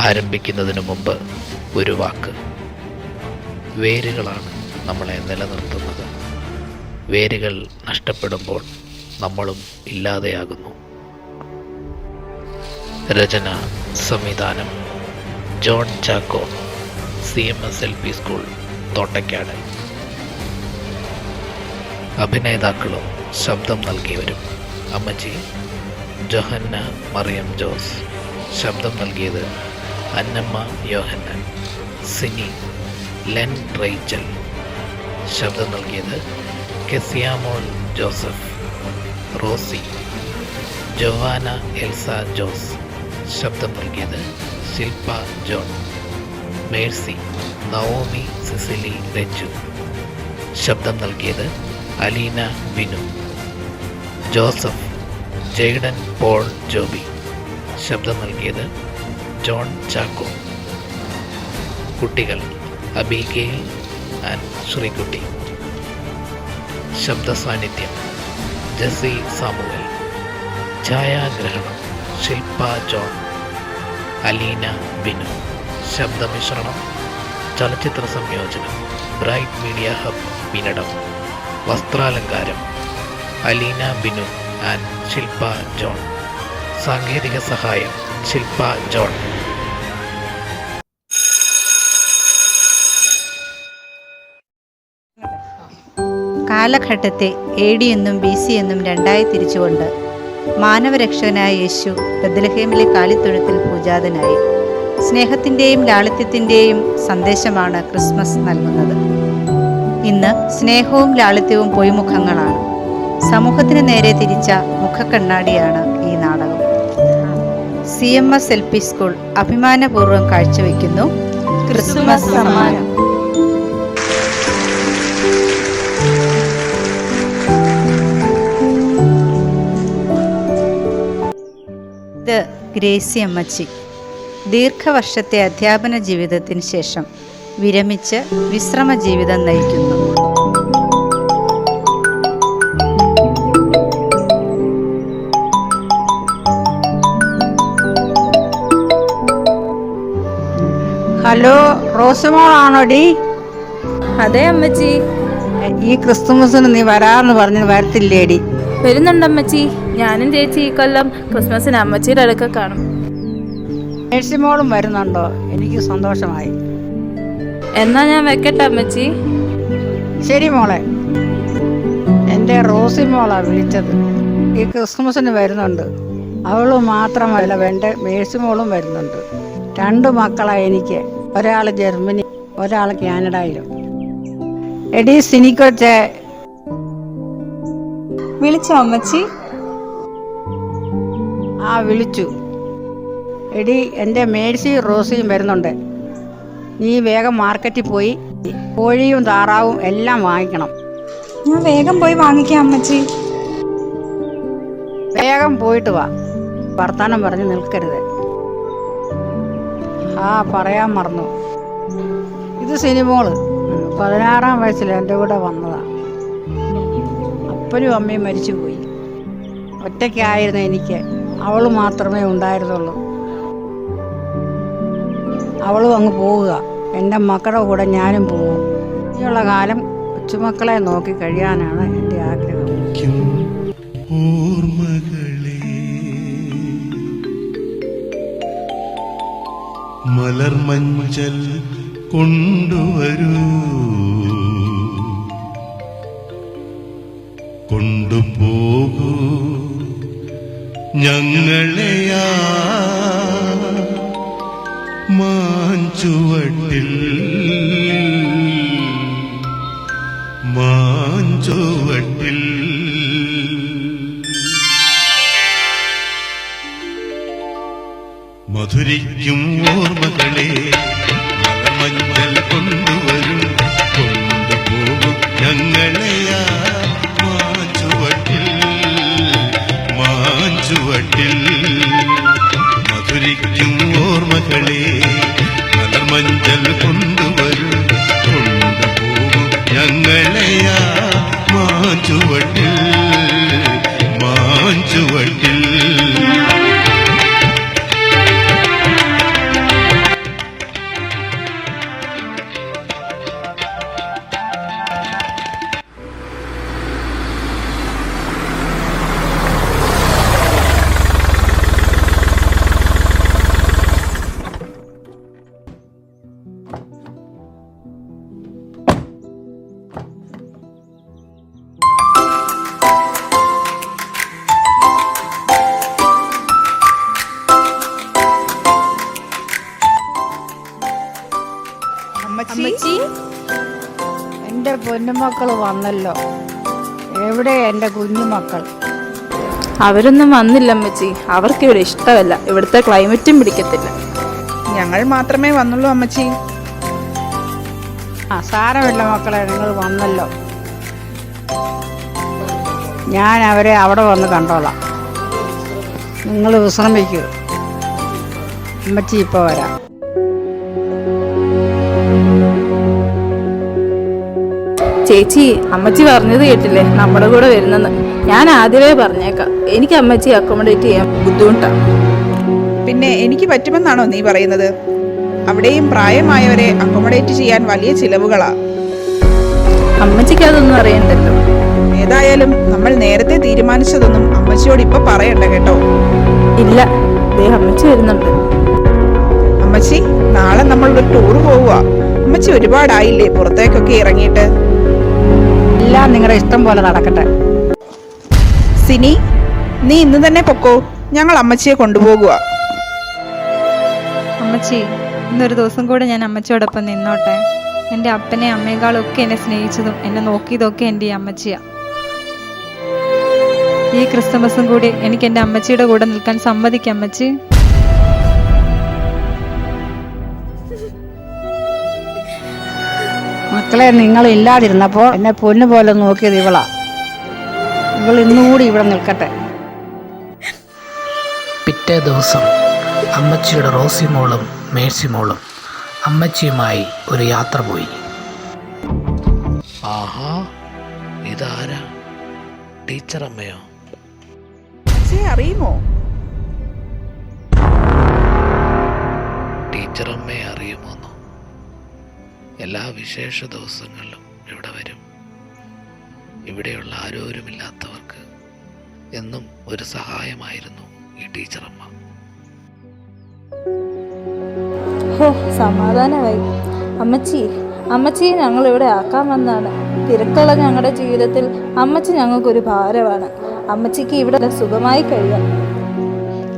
ആരംഭിക്കുന്നതിന് മുമ്പ് ഒരു വാക്ക്. വേരുകളാണ് നമ്മളെ നിലനിർത്തുന്നത്. വേരുകൾ നഷ്ടപ്പെടുമ്പോൾ നമ്മളും ഇല്ലാതെയാകുന്നു. രചന സംവിധാനം John Chacko C M S L P school Thottakkad. അഭിനേതാക്കളും ശബ്ദം നൽകിയവരും അമ്മജി ജൊഹന്ന മറിയം ജോസ് ശബ്ദം നൽകിയത് അന്നമ്മ യോഹന്നൻ സിനി ലെൻ റൈച്ചൽ. ശബ്ദം നൽകിയത് Keziamol Joseph Rosie Joanna Elsa Jose. ശബ്ദം നൽകിയത് Shilpa John Mercy Naomi Cecily Renju ശബ്ദം നൽകിയത് Aleena Binu. Joseph Jayden Paul Joby. ശബ്ദം നൽകിയത് ജോൺ ചാക്കോ. കുട്ടികൾ അബിഗെയിൽ ആൻഡ് ശ്രീകുട്ടി. ശബ്ദ സാന്നിധ്യം ജസി സാമുവൽ. ഛായാഗ്രഹണം ശില്പ ജോൺ. അലീന ബിനു. ശബ്ദമിശ്രണം ചലച്ചിത്ര സംയോജനം ബ്രൈറ്റ് മീഡിയ ഹബ് പിന്നടം വസ്ത്രാലങ്കാരം അലീന ബിനു ആൻഡ് ശില്പ ജോൺ. സാങ്കേതിക സഹായം ശില്പ ജോൺ. കാലഘട്ടത്തെ എ ഡി എന്നും ബി സി എന്നും രണ്ടായി തിരിച്ചുകൊണ്ട് മാനവരക്ഷകനായ യേശു ബദലഹേമിലെ കാലിത്തൊഴുത്തിൽ പൂജാതനായി. സ്നേഹത്തിന്റെയും ലാളിത്യത്തിന്റെയും സന്ദേശമാണ് ക്രിസ്മസ് നൽകുന്നത്. ഇന്ന് സ്നേഹവും ലാളിത്യവും പൊയ്മുഖങ്ങളാണ്. സമൂഹത്തിന് നേരെ തിരിച്ച മുഖക്കണ്ണാടിയാണ് ഈ നാടകം. C M S L P school അഭിമാനപൂർവം കാഴ്ചവെക്കുന്നു. ക്രിസ്മസ് സമ്മാനം. ഗ്രേസി അമ്മച്ചി ദീർഘവർഷത്തെ അധ്യാപന ജീവിതത്തിന് ശേഷം വിരമിച്ച് വിശ്രമ ജീവിതം നയിക്കുന്നു. ഹലോ റോസുമോളാണോടി? അതെ അമ്മച്ചി. ഈ ക്രിസ്തുമസിന് നീ വരാന്ന് പറഞ്ഞ് വരത്തില്ലേടി? വരുന്നുണ്ട് അമ്മച്ചി. ഞാനും ചേച്ചി ഈ കൊല്ലം ക്രിസ്മസിന് അമ്മച്ചിയുടെ അടുക്ക കാണും. മേഴ്സിമോളും വരുന്നുണ്ടോ? എനിക്ക് സന്തോഷമായി. എന്നാ ഞാൻ വെക്കട്ടെ അമ്മച്ചി. ശരി മോളെ. എന്റെ റോസി മോളാ വിളിച്ചത്. ഈ ക്രിസ്മസിന് വരുന്നുണ്ട്. അവൾ മാത്രമല്ല എന്റെ മേഴ്സിമോളും വരുന്നുണ്ട്. രണ്ട് മക്കളാ എനിക്ക്. ഒരാൾ ജർമ്മനി ഒരാൾ കാനഡയിലും. എടി സിനിക്കൊച്ചേ. വിളിച്ചോ അമ്മച്ചി? ആ വിളിച്ചു. എടി എന്റെ മേഴ്സി റോസിയും വരുന്നുണ്ട്. നീ വേഗം മാർക്കറ്റിൽ പോയി കോഴിയും താറാവും എല്ലാം വാങ്ങിക്കണം. ഞാൻ വേഗം പോയി വാങ്ങിക്കാം അമ്മച്ചി. വേഗം പോയിട്ട് വാ. വർത്താനം പറഞ്ഞ് നിൽക്കരുത്. ആ പറയാൻ മറന്നു. ഇത് സിനിമകൾ. പതിനാറാം വയസ്സിൽ എന്റെ കൂടെ വന്നതാ. അപ്പനും അമ്മയും മരിച്ചുപോയി. ഒറ്റയ്ക്കായിരുന്നു എനിക്ക്. അവൾ മാത്രമേ ഉണ്ടായിരുന്നുള്ളൂ. അവളും അങ്ങ് പോവുക. എന്റെ മക്കളുടെ കൂടെ ഞാനും പോവും. ഇനിയുള്ള കാലം കൊച്ചുമക്കളെ നോക്കി കഴിയാനാണ് എന്റെ ആഗ്രഹം. മലർമഞ്ചൽ കൊണ്ടുവരൂ. കൊണ്ടുപോകൂ. ഞങ്ങളെയാ മാഞ്ചുവട്ടിൽ മാഞ്ചുവട്ടിൽ മധുരിക്കും ഓർമ്മകളെ പൊന്നുമക്കൾ വന്നല്ലോ. എവിടെ എന്റെ കുഞ്ഞുമക്കൾ? അവരൊന്നും വന്നില്ല അമ്മച്ചി. അവർക്ക് ഇവിടെ ഇഷ്ടമല്ല. ഇവിടുത്തെ ക്ലൈമറ്റും പിടിക്കത്തില്ല. ഞങ്ങൾ മാത്രമേ വന്നുള്ളൂ അമ്മച്ചി. ആ സാരമില്ല മക്കളെ നിങ്ങൾ വന്നല്ലോ. ഞാൻ അവരെ അവിടെ വന്ന് കണ്ടോളാം. നിങ്ങൾ വിശ്രമിക്കൂ. അമ്മച്ചി ഇപ്പോൾ വരാം. ചേച്ചി അമ്മച്ചി പറഞ്ഞത് കേട്ടില്ലേ? നമ്മുടെ കൂടെ വരുന്നെന്ന്. ഞാൻ ആദ്യമേ പറഞ്ഞേക്കാം. എനിക്ക് അമ്മച്ചി അക്കോമഡേറ്റ് ചെയ്യാൻ ബുദ്ധിമുട്ടാണ് പിന്നെ എനിക്ക് പറ്റുമെന്നാണോ നീ പറയുന്നത്? അവിടെയും പ്രായമായവരെ അക്കോമഡേറ്റ് ചെയ്യാൻ വലിയ ചിലവുകളാ. അമ്മച്ചിക്ക് അതൊന്നും അറിയണ്ടല്ലോ. ഏതായാലും നമ്മൾ നേരത്തെ തീരുമാനിച്ചതൊന്നും അമ്മച്ചിയോട് ഇപ്പൊ പറയണ്ട കേട്ടോ. ഇല്ല അമ്മച്ചി വരുന്നുണ്ട്. അമ്മച്ചി നാളെ നമ്മൾ ഒരു ടൂർ പോവുക. അമ്മച്ചി ഒരുപാടായില്ലേ പുറത്തേക്കൊക്കെ ഇറങ്ങിയിട്ട്? എല്ലാം നിങ്ങളുടെ ഇഷ്ടം പോലെ നടക്കട്ടെ. സിനി നീ ഇന്ന് തന്നെ പൊക്കോ. ഞങ്ങൾ അമ്മച്ചിയെ കൊണ്ടുപോകുക അമ്മച്ചി ഇന്നൊരു ദിവസം കൂടെ ഞാൻ അമ്മച്ചിയോടൊപ്പം നിന്നോട്ടെ. എന്റെ അപ്പനെ അമ്മയെക്കാളും ഒക്കെ എന്നെ സ്നേഹിച്ചതും എന്നെ നോക്കിയതൊക്കെ എന്റെ ഈ അമ്മച്ചിയാ. ഈ ക്രിസ്തുമസും കൂടി എനിക്ക് എന്റെ അമ്മച്ചിയുടെ കൂടെ നിൽക്കാൻ സമ്മതിക്കാം അമ്മച്ചി. മക്കളെ നിങ്ങൾ ഇല്ലാതിരുന്നപ്പോൾ എന്നെ പൊന്നു പോലെ നോക്കിയത് ഇവളാ. ഇവൾ ഇന്നുകൂടി ഇവിടെ നിൽക്കട്ടെ. പിറ്റേ ദിവസം അമ്മച്ചിയുടെ റോസി മോളും മേഴ്സി മോളും അമ്മച്ചിയുമായി ഒരു യാത്ര പോയി. ആഹാ ഇതാരാ? ടീച്ചർ അമ്മയോ അറിയുമോ? ടീച്ചർ അമ്മയെ അറിയുമോന്നോ? എല്ലാ വിശേഷ ദിവസങ്ങളിലും ഇവിടെ വരും. ഇവിടെയുള്ള ആരോരുമില്ലാത്തവർക്ക് എന്നും ഒരു സഹായമായിരുന്നു ഈ ടീച്ചറമ്മ. ഹോ സമാധാനമായി. അമ്മച്ചി അമ്മച്ചിയെ ഞങ്ങൾ ഇവിടെ ആക്കാൻ വന്നാണ്. തിരക്കുള്ള ഞങ്ങളുടെ ജീവിതത്തിൽ അമ്മച്ചി ഞങ്ങൾക്കൊരു ഭാരമാണ് അമ്മച്ചിക്ക് ഇവിടെ സുഖമായി കഴിയാം.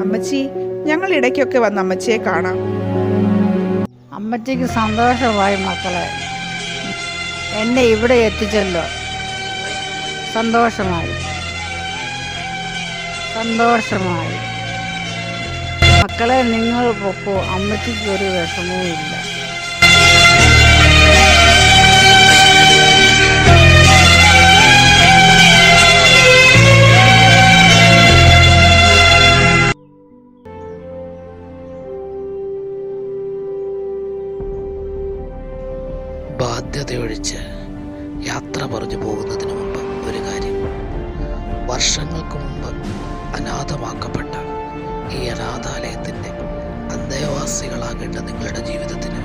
അമ്മച്ചി ഞങ്ങൾ ഇടയ്ക്കൊക്കെ വന്ന് അമ്മച്ചിയെ കാണാം. അമ്മച്ചിക്ക് സന്തോഷമായി മക്കളെ. എന്നെ ഇവിടെ എത്തിച്ചല്ലോ. സന്തോഷമായി. സന്തോഷമായി. മക്കളെ നിങ്ങൾ പൊക്കോ. അമ്മച്ചിക്ക് ഒരു വിഷമവും ഇല്ല അന്തേവാസികളാകേണ്ട നിങ്ങളുടെ ജീവിതത്തിന്.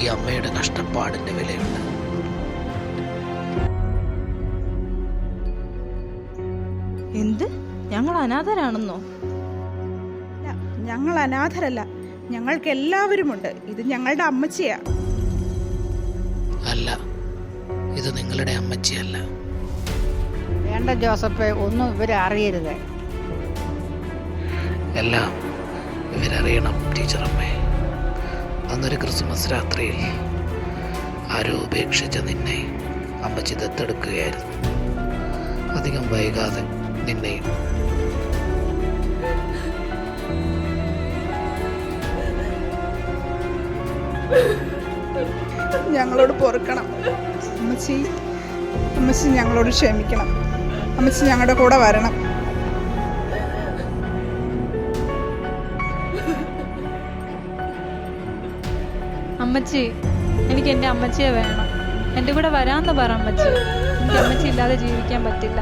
ഈ അമ്മയുടെ കഷ്ടപ്പാടിന്റെ വിലയുണ്ട്. എന്ത്? ഞങ്ങൾ അനാഥരാണെന്നോ? ഞങ്ങൾ അനാഥരല്ല. ഞങ്ങൾക്ക് എല്ലാവരുമുണ്ട്. ഇത് ഞങ്ങളുടെ അമ്മച്ചിയാ. അല്ല ഇത് നിങ്ങളുടെ അമ്മച്ചിയല്ല. വേണ്ട ജോസഫ് ഒന്നും ഇവരെ അറിയരുത് എല്ലാം ഇവരറിയണം ടീച്ചറമ്മേ അന്നൊരു ക്രിസ്മസ് രാത്രിയിൽ ആരോ ഉപേക്ഷിച്ച നിന്നെ അമ്മച്ചി ദത്തെടുക്കുകയായിരുന്നു. അധികം വൈകാതെ നിന്നെയും. ഞങ്ങളോട് പൊറുക്കണം. അമ്മച്ചി അമ്മച്ചി ഞങ്ങളോട് ക്ഷമിക്കണം. അമ്മച്ചി ഞങ്ങളുടെ കൂടെ വരണം. അമ്മച്ചി എനിക്ക് എന്റെ അമ്മച്ചിയെ വേണം. എന്റെ കൂടെ വരാമെന്ന് പറ അമ്മച്ചി. എനിക്ക് അമ്മച്ചി ഇല്ലാതെ ജീവിക്കാൻ പറ്റില്ല.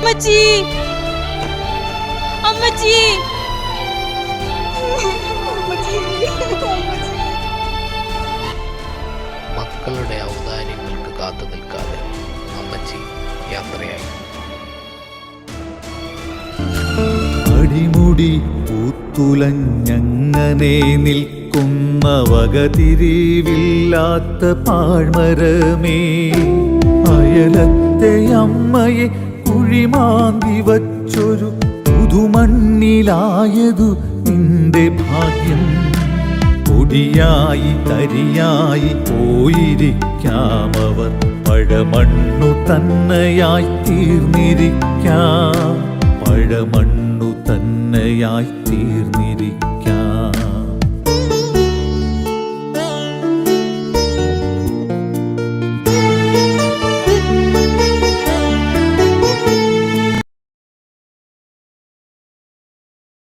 അമ്മച്ചി. അമ്മച്ചി. മക്കളുടെ ഔദാര്യങ്ങൾക്ക് കാത്തു നിൽക്കാതെ അമ്മച്ചി യാത്രയായി. അടിമുടി മൂടി പൂത്തുലഞ്ഞങ്ങനെ നിൽക്കുന്ന വകതിരിവില്ലാത്ത പാഴ്മരമേ. അയലത്തെ അമ്മയെ കുഴിമാന്തി വച്ചൊരു പുതുമണ്ണിലായതു നിന്റെ ഭാഗ്യം. പൊടിയായി തരിയായി പോയിരിക്കാമവർ. പഴമണ്ണു തന്നെയായി തീർന്നിരിക്കാം. പഴമണ്ണു തന്നെയായി തീർന്നിരിക്കാം.